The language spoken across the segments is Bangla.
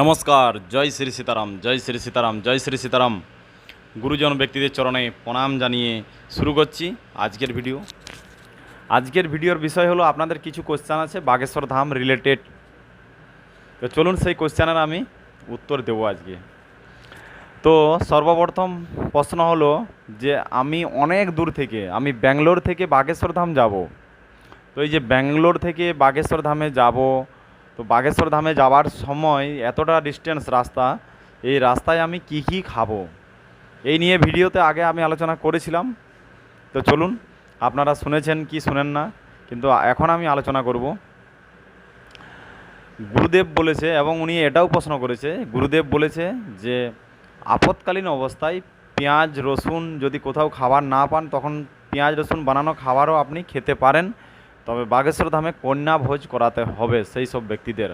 নমস্কার, জয় শ্রী সীতারাম, জয় শ্রী সীতারাম, জয় শ্রী সীতারাম। গুরুজন ব্যক্তিদের চরণে প্রণাম জানিয়ে শুরু করছি আজকের ভিডিও। আজকের ভিডিওর বিষয় হলো আপনাদের কিছু কোশ্চেন আছে বাগেশ্বর ধাম রিলেটেড তো চলুন সেই কোশ্চেনের আমি উত্তর দেবো আজকে। তো সর্বপ্রথম প্রশ্ন হলো যে আমি অনেক দূর থেকে, আমি ব্যাঙ্গালোর থেকে বাগেশ্বর ধাম যাব। তো এই যে ব্যাঙ্গালোর থেকে বাগেশ্বর ধামে যাব তো বাগেশ্বর ধামে যাওয়ার সময় এতটা ডিস্টেন্স রাস্তা, এই রাস্তায় আমি কি কি খাব? এই নিয়ে ভিডিওতে আগে আমি আলোচনা করেছিলাম। তো চলুন, আপনারা শুনেছেন কি শুনেন না, কিন্তু এখন আমি আলোচনা করব। গুরুদেব বলেছে এবং উনি এটাও প্রশ্ন করেছে, গুরুদেব বলেছে যে আপৎকালীন অবস্থায় পেঁয়াজ, রসুন যদি কোথাও খাবার না পান, তখন পেঁয়াজ, রসুন বানানো খাবারও আপনি খেতে পারেন। তবে বাগেশ্বর ধামে কন্যা ভোজ করাতে হবে সেই সব ব্যক্তিদের।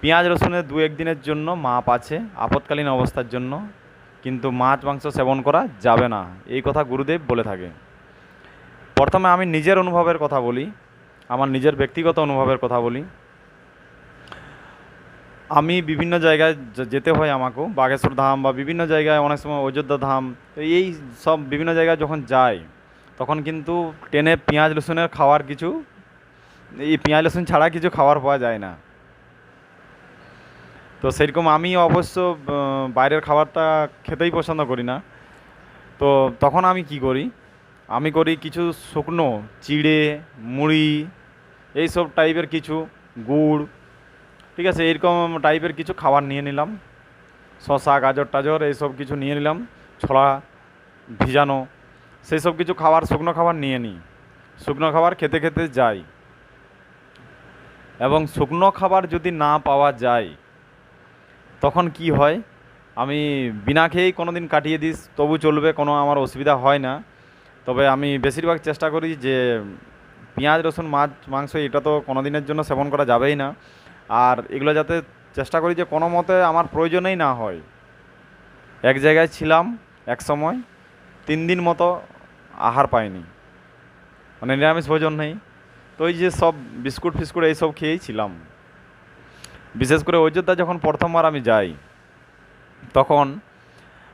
পেঁয়াজ রসুনের দু একদিনের জন্য মাপ আছে, আপৎকালীন অবস্থার জন্য, কিন্তু মাছ মাংস সেবন করা যাবে না। এই কথা গুরুদেব বলে থাকে। প্রথমে আমি নিজের অনুভবের কথা বলি, আমার নিজের ব্যক্তিগত অনুভবের কথা বলি। আমি বিভিন্ন জায়গায় যেতে হয় আমাকেও বাগেশ্বর ধাম বা বিভিন্ন জায়গায় অনেক সময় অযোধ্যা ধাম, এই সব বিভিন্ন জায়গায় যখন যাই তখন কিন্তু ট্রেনে পেঁয়াজ, রসুনের খাওয়ার কিছু, এই পেঁয়াজ, রসুন ছাড়া কিছু খাবার পাওয়া যায় না। তো সেরকম আমি অবশ্য বাইরের খাবারটা খেতেই পছন্দ করি না। তো তখন আমি কি করি? আমি করি কিছু শুকনো চিড়ে, মুড়ি, এইসব টাইপের কিছু, গুড়, ঠিক আছে, এরকম টাইপের কিছু খাবার নিয়ে নিলাম। শশা গাজর, টাজর, এইসব কিছু নিয়ে নিলাম। ছোলা, ভিজানো সেই সব কিছু খাবার, শুকনো খাবার নিয়ে নিই। শুকনো খাবার খেতে খেতে যাই। এবং শুকনো খাবার যদি না পাওয়া যায়, তখন কি হয়? আমি বিনা খেয়েই কোনো দিন কাটিয়ে দিস, তবু চলবে, কোনো আমার অসুবিধা হয় না। তবে আমি বেশিরভাগ চেষ্টা করি যে, পেঁয়াজ, রসুন, মাছ, মাংস এটা তো কোনো দিনের জন্য সেবন করা যাবেই না। আর এগুলো যাতে চেষ্টা করি যে কোনো মতে আমার প্রয়োজনেই না হয়। এক জায়গায় ছিলাম এক সময়, তিন দিন মতো আহার পাইনি মানে নিরামিষ ভোজন নেই। তো ওই যে সব বিস্কুট ফিস্কুট এইসব খেয়েই ছিলাম। বিশেষ করে অযোধ্যা যখন প্রথমবার আমি যাই, তখন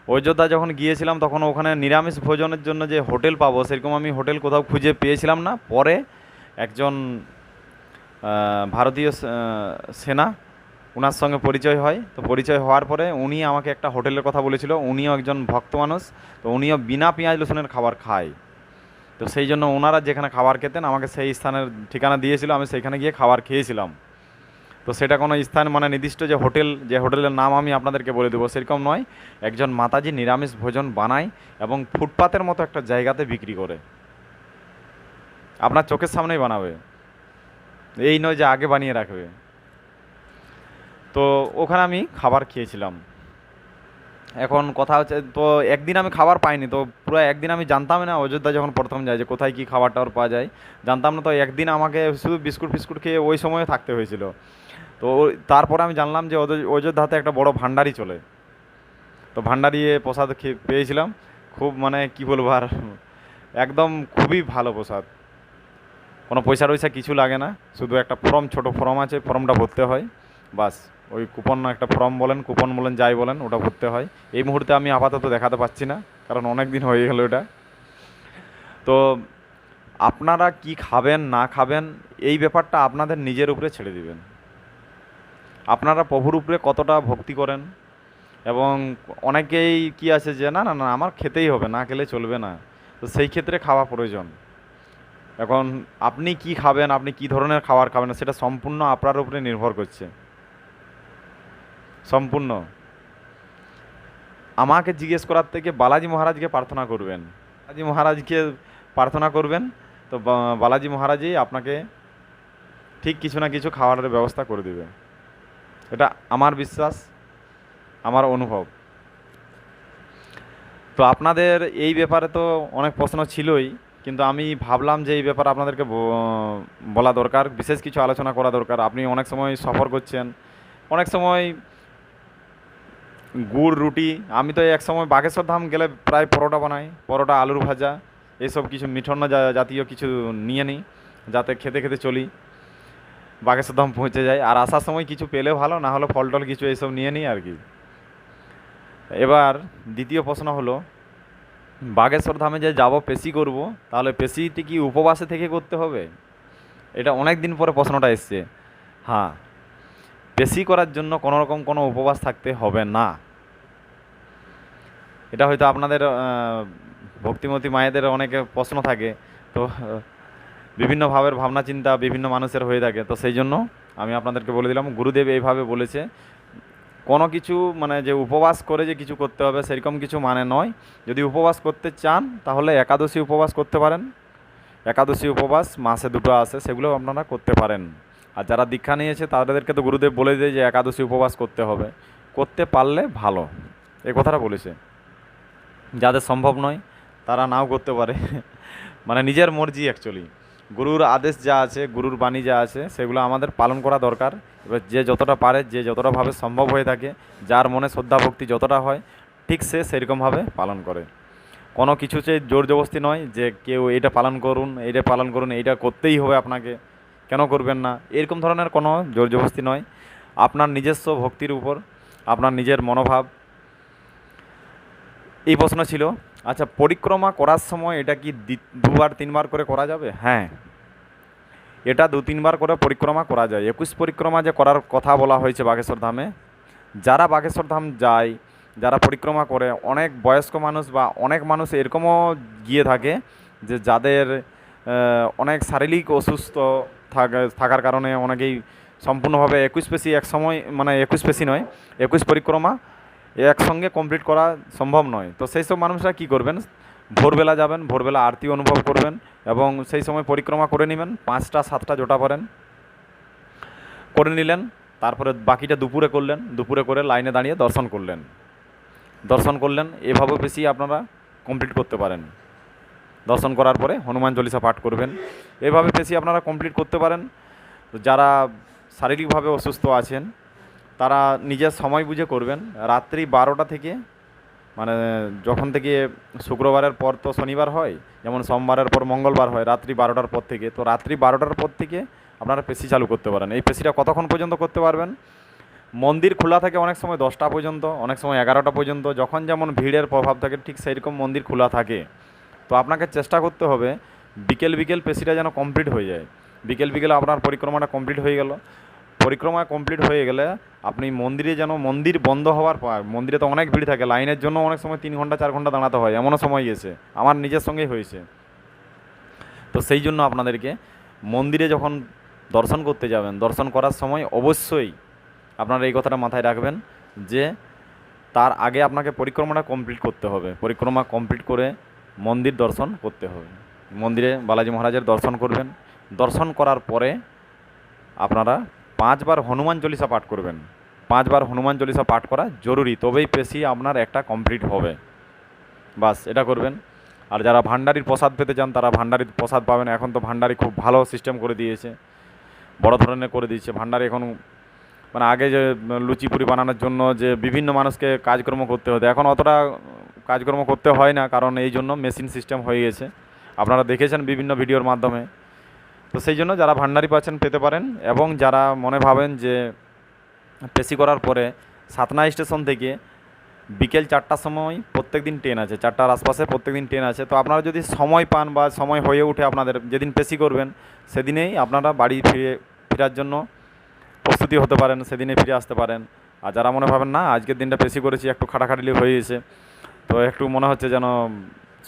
অযোধ্যা যখন গিয়েছিলাম, তখন ওখানে নিরামিষ ভোজনের জন্য যে হোটেল পাবো, সেরকম আমি হোটেল কোথাও খুঁজে পেয়েছিলাম না। পরে একজন ভারতীয় সেনা ওনার সঙ্গে পরিচয় হয়। তো পরিচয় হওয়ার পরে উনি আমাকে একটা হোটেলের কথা বলেছিল। উনিও একজন ভক্ত মানুষ। তো উনিও বিনা পেঁয়াজ রসুনের খাবার খায়। তো সেই জন্য ওনারা যেখানে খাবার খেতেন, আমাকে সেই স্থানের ঠিকানা দিয়েছিল। আমি সেইখানে গিয়ে খাবার খেয়েছিলাম। তো সেটা কোনো স্থান মানে নির্দিষ্ট যে হোটেল, যে হোটেলের নাম আমি আপনাদেরকে বলে দেবো, সেরকম নয়। একজন মাতাজি নিরামিষ ভোজন বানায় এবং ফুটপাতের মতো একটা জায়গাতে বিক্রি করে। আপনার চোখের সামনেই বানাবে। এই নয় যে আগে বানিয়ে রাখবে। তো ওখানে আমি খাবার খেয়েছিলাম। এখন কথা হচ্ছে, তো একদিন আমি খাবার পাইনি, তো পুরো একদিন আমি জানতাম না, অযোধ্যা যখন প্রথম যাই যে কোথায় কী খাবার টাবার পাওয়া যায়, জানতাম না তো একদিন আমাকে শুধু বিস্কুট ফিস্কুট খেয়ে ওই সময়ে থাকতে হয়েছিল। তো তারপরে আমি জানলাম যে অযোধ্য- অযোধ্যাতে একটা বড় ভান্ডারি চলে। তো ভান্ডারি প্রসাদ খেয়ে পেয়েছিলাম, খুব মানে কি বলব আর, একদম খুবই ভালো প্রসাদ। কোনো পয়সা টয়সা কিছু লাগে না, শুধু একটা ফর্ম, ছোট ফর্ম আছে, ফর্মটা ভরতে হয়, বাস। ওই কুপন একটা ফর্ম বলেন, কুপন বলেন, যাই বলেন, ওটা ভরতে হয়। এই মুহূর্তে আমি আপাতত দেখাতে পাচ্ছি না, কারণ অনেক দিন হয়ে গেল এটা। তো আপনারা কি খাবেন, না খাবেন, এই ব্যাপারটা আপনাদের নিজের উপরে ছেড়ে দিবেন। আপনারা প্রভুর উপরে কতটা ভক্তি করেন, এবং অনেকেই কি আছে যে, না না না, আমার খেতেই হবে, না খেলে চলবে না। তো সেই ক্ষেত্রে খাওয়া প্রয়োজন। এখন আপনি কি খাবেন, আপনি কি ধরনের খাবার খাবেন, সেটা সম্পূর্ণ আপনার উপরে নির্ভর করছে। সম্পূর্ণ। আমাকে জিজ্ঞেস করার থেকে বালাজি মহারাজকে প্রার্থনা করবেন। বালাজি মহারাজকে প্রার্থনা করবেন, তো বালাজি মহারাজই আপনাকে ঠিক কিছু না কিছু খাবারের ব্যবস্থা করে দেবে। এটা আমার বিশ্বাস, আমার অনুভব। তো আপনাদের এই ব্যাপারে তো অনেক প্রশ্ন ছিলই, কিন্তু আমি ভাবলাম যে এই ব্যাপারে আপনাদেরকে বলা দরকার, বিশেষ কিছু আলোচনা করা দরকার। আপনি অনেক সময় সফর করছেন, অনেক সময় গুড়, রুটি। আমি তো এক সময় বাগেশ্বর ধাম গেলে প্রায় পরোটা বানাই, পরোটা, আলুর ভাজা, এসব কিছু মিঠন্ন জাতীয় কিছু নিয়ে নিই, যাতে খেতে খেতে চলি। বাগেশ্বর ধাম পৌঁছে যায় আর আসার সময় কিছু পেলে ভালো, না হলে ফল টল কিছু এইসব নিয়ে নিই আর কি। এবার দ্বিতীয় প্রশ্ন হলো বাগেশ্বর ধামে যে যাব পেশি করব, তাহলে পেশিটি কি উপবাসে থেকে করতে হবে? এটা অনেক দিন পরে প্রশ্নটা এসছে। হ্যাঁ পেশি করার জন্য কোনো রকম কোনো উপবাস থাকতে হবে না। এটা হয়তো আপনাদের ভক্তিমতী মায়েদের অনেকে প্রশ্ন থাকে। তো বিভিন্ন ভাবের ভাবনা চিন্তা বিভিন্ন মানুষের হয়ে থাকে। তো সেই জন্য আমি আপনাদেরকে বলে দিলাম, গুরুদেব এইভাবে বলেছে, কোনো কিছু মানে যে উপবাস করে যে কিছু করতে হবে সেরকম কিছু মানে নয়। যদি উপবাস করতে চান, তাহলে একাদশী উপবাস করতে পারেন। একাদশী উপবাস মাসে দুটো আসে সেগুলো আপনারা করতে পারেন। আর যারা দীক্ষা নিয়েছে তাদেরকে তো গুরুদেব বলে দেয় যে একাদশী উপবাস করতে হবে। করতে পারলে ভালো। এ কথাটা বলেছে। যাদের সম্ভব নয়, তারা নাও করতে পারে। মানে নিজের মর্জি অ্যাকচুয়ালি গুরুর আদেশ যা আছে, গুরুর বাণী যা আছে, সেগুলো আমাদের পালন করা দরকার। এবার যে যতটা পারে, যে যতটা ভাবে সম্ভব হয়ে থাকে, যার মনে শ্রদ্ধা ভক্তি যতটা হয়, ঠিক সে সেরকমভাবে পালন করে। কোনো কিছুতে জোর জবস্তি নয় যে কেউ এইটা পালন করুন এইটা পালন করুন এইটা করতেই হবে আপনাকে। কেন করবেন না? এরকম ধরনের কোনো জোর জবস্তি নয়। আপনার নিজস্ব ভক্তির উপর, আপনার নিজের মনোভাব। এই প্রশ্ন ছিল আচ্ছা পরিক্রমা করার সময় এটা কি দুবার, তিনবার করে করা যাবে? হ্যাঁ। এটা দু, তিনবার করে পরিক্রমা করা যায়। একুশ পরিক্রমা যে করার কথা বলা হয়েছে বাগেশ্বর ধামে, যারা বাগেশ্বর ধাম যায়, যারা পরিক্রমা করে, অনেক বয়স্ক মানুষ বা অনেক মানুষ এরকমও গিয়ে থাকে যে যাদের অনেক শারীরিক অসুস্থ থাকার কারণে অনেকেই সম্পূর্ণভাবে একুশ পেশি এক সময় মানে একুশ পেশি নয়, একুশ পরিক্রমা একসঙ্গে কমপ্লিট করা সম্ভব নয়। তো সেই সব মানুষরা কী করবেন? ভোরবেলা যাবেন, ভোরবেলা আরতি অনুভব করবেন এবং সেই সময় পরিক্রমা করে নেবেন, পাঁচটা, সাতটা জোটা পড়েন করে নিলেন, তারপরে বাকিটা দুপুরে করলেন, দুপুরে করে লাইনে দাঁড়িয়ে দর্শন করলেন। দর্শন করলেন, এভাবে বেশি আপনারা কমপ্লিট করতে পারেন। দর্শন করার পরে হনুমান চল্লিশা পাঠ করবেন। এভাবে বেশি আপনারা কমপ্লিট করতে পারেন। যারা শারীরিকভাবে অসুস্থ আছেন, তারা নিজের সময় বুঝে করবেন। রাত্রি বারোটা থেকে মানে যখন থেকে শুক্রবারের পর তো শনিবার হয়, যেমন সোমবারের পর মঙ্গলবার হয়, রাত্রি বারোটার পর থেকে, তো রাত্রি বারোটার পর থেকে আপনারা পেশি চালু করতে পারেন। এই পেশিটা কতক্ষণ পর্যন্ত করতে পারবেন? মন্দির খোলা থাকে অনেক সময় দশটা পর্যন্ত, অনেক সময় এগারোটা পর্যন্ত। যখন যেমন ভিড়ের প্রভাব থাকে, ঠিক সেইরকম মন্দির খোলা থাকে। তো আপনাকে চেষ্টা করতে হবে, বিকেল বিকেল পেশিটা যেন কমপ্লিট হয়ে যায়। বিকেল বিকেল আপনার পরিক্রমাটা কমপ্লিট হয়ে গেল। পরিক্রমা কমপ্লিট হয়ে গেলে আপনি মন্দিরে যেন, মন্দির বন্ধ হওয়ার পর, মন্দিরে তো অনেক ভিড় থাকে, লাইনের জন্য অনেক সময় তিন ঘণ্টা, চার ঘণ্টা দাঁড়াতে হয়, এমনও সময় গেছে। আমার নিজের সঙ্গেই হয়েছে। তো সেই জন্য আপনাদেরকে মন্দিরে যখন দর্শন করতে যাবেন, দর্শন করার সময় অবশ্যই আপনারা এই কথাটা মাথায় রাখবেন যে, তার আগে আপনাকে পরিক্রমাটা কমপ্লিট করতে হবে। পরিক্রমা কমপ্লিট করে মন্দির দর্শন করতে হবে। মন্দিরে বালাজি মহারাজের দর্শন করবেন। দর্শন করার পরে আপনারা পাঁচবার হনুমান চল্লিশা পাঠ করবেন। পাঁচবার হনুমান চল্লিশা পাঠ করা জরুরি, তবেই পেশি আপনার একটা কমপ্লিট হবে। বাস, এটা করবেন। আর যারা ভান্ডারির প্রসাদ পেতে চান, তারা ভান্ডারির প্রসাদ পাবেন। এখন তো ভান্ডারি খুব ভালো সিস্টেম করে দিয়েছে। বড় ধরনের করে দিয়েছে। ভান্ডারি এখন মানে আগে যে লুচি পুরি বানানোর জন্য যে বিভিন্ন মানুষকে কাজকর্ম করতে হতো, এখন অতটা কাজকর্ম করতে হয় না, কারণ এই জন্য মেশিন সিস্টেম হয়ে গেছে। আপনারা দেখেছেন বিভিন্ন ভিডিওর মাধ্যমে। তো সেই জন্য যারা ভান্ডারি পাচ্ছেন, পেতে পারেন। এবং যারা মনে ভাবেন যে পেশি করার পরে সাতনা স্টেশন থেকে বিকেল চারটার সময় প্রত্যেক দিন ট্রেন আছে, চারটার আশপাশে প্রত্যেক দিন ট্রেন আছে। তো আপনারা যদি সময় পান বা সময় হয়ে ওঠে আপনাদের, যেদিন পেশি করবেন, সেদিনেই আপনারা বাড়ি ফিরে, ফেরার জন্য প্রস্তুতি হতে পারেন, সেদিনে ফিরে আসতে পারেন। আর যারা মনে ভাবেন, না, আজকের দিনটা পেশি করেছি, একটু খাটাখাটলি হয়ে গেছে। তো একটু মনে হচ্ছে যেন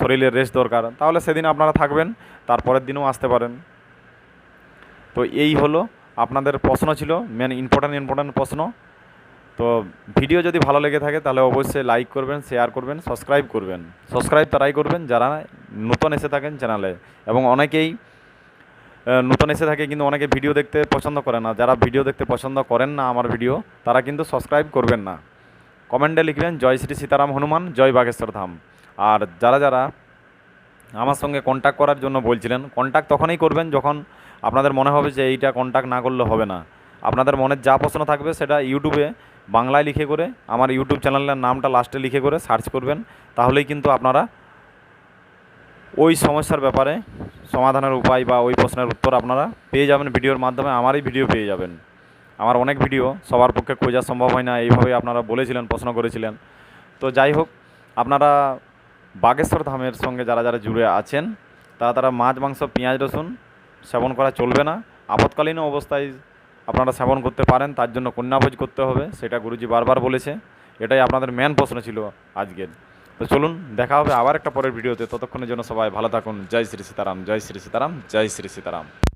শরীরের রেস্ট দরকার। তাহলে সেদিন আপনারা থাকবেন, তারপরের দিনও আসতে পারেন। তো এই হলো আপনাদের প্রশ্ন ছিল মেন ইম্পর্ট্যান্ট ইম্পর্ট্যান্ট প্রশ্ন। তো ভিডিও যদি ভালো লেগে থাকে, তাহলে অবশ্যই লাইক করবেন শেয়ার করবেন সাবস্ক্রাইব করবেন। সাবস্ক্রাইব তারাই করবেন, যারা নতুন এসে থাকেন চ্যানেলে এবং অনেকেই নতুন এসে থাকে কিন্তু অনেকে ভিডিও দেখতে পছন্দ করে না। যারা ভিডিও দেখতে পছন্দ করেন না আমার ভিডিও তারা কিন্তু সাবস্ক্রাইব করবেন না। কমেন্টে লিখবেন জয় শ্রী সীতারাম হনুমান, জয় বাগেশ্বর ধাম। আর যারা যারা আমার সঙ্গে কন্ট্যাক্ট করার জন্য বলছিলেন কন্ট্যাক্ট তখনই করবেন যখন আপনাদের মনে হবে যে এইটা কন্ট্যাক্ট না করলে হবে না। আপনাদের মনের যা প্রশ্ন থাকবে সেটা ইউটিউবে বাংলায় লিখে করে, আমার ইউটিউব চ্যানেলের নামটা লাস্টে লিখে করে সার্চ করবেন। তাহলেই কিন্তু আপনারা ওই সমস্যার ব্যাপারে সমাধানের উপায় বা ওই প্রশ্নের উত্তর আপনারা পেয়ে যাবেন, ভিডিওর মাধ্যমে আমারই ভিডিও পেয়ে যাবেন। আমার অনেক ভিডিও, সবার পক্ষে খোঁজা সম্ভব হয় না, এইভাবে আপনারা বলেছিলেন, প্রশ্ন করেছিলেন। তো যাই হোক, আপনারা বাগেশ্বর ধামের সঙ্গে যারা যারা জুড়ে আছেন, তারা তারা মাছ, মাংস, পেঁয়াজ, রসুন সেবন করা চলবে না। আপৎকালীন অবস্থায় আপনারা সেবন করতে পারেন, তার জন্য কন্যাভোজ করতে হবে, সেটা গুরুজি বারবার বলেছে। এটাই আপনাদের মেন প্রশ্ন ছিল আজকের। তো চলুন, দেখা হবে আবার একটা পরের ভিডিওতে। ততক্ষণের জন্য সবাই ভালো থাকুন। জয় শ্রী সীতারাম, জয় শ্রী সীতারাম, জয় শ্রী সীতারাম।